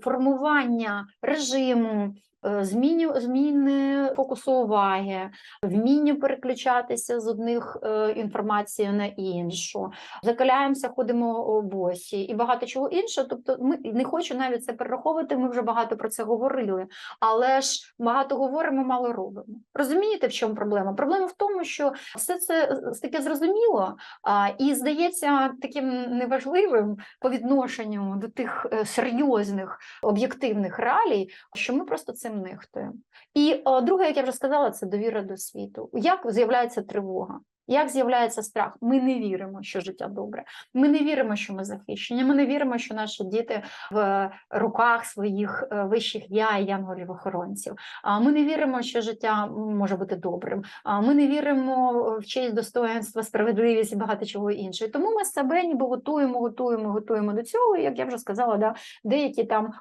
формування режиму. е, зміни фокусу уваги, вміння переключатися з одних е, інформації на іншу, закаляємося, ходимо босі і багато чого іншого. Тобто, ми не хочу навіть це перераховувати. Ми вже багато про це говорили, але ж багато говоримо, мало робимо. Розумієте, в чому проблема? Проблема в тому, що все це е, таке зрозуміло і здається таким неважливим по відношенню до тих е, серйозних об'єктивних реалій, що ми просто цим нехтуємо. І друге, як я вже сказала, це довіра до світу. Як з'являється тривога? Як з'являється страх? Ми не віримо, що життя добре. Ми не віримо, що ми захищені. Ми не віримо, що наші діти в руках своїх е, вищих я і янголів-охоронців. А ми не віримо, що життя може бути добрим. Ми не віримо в честь, достоинство, справедливість і багато чого іншого. Тому ми себе ніби готуємо, готуємо, готуємо до цього. Як я вже сказала, да, деякі там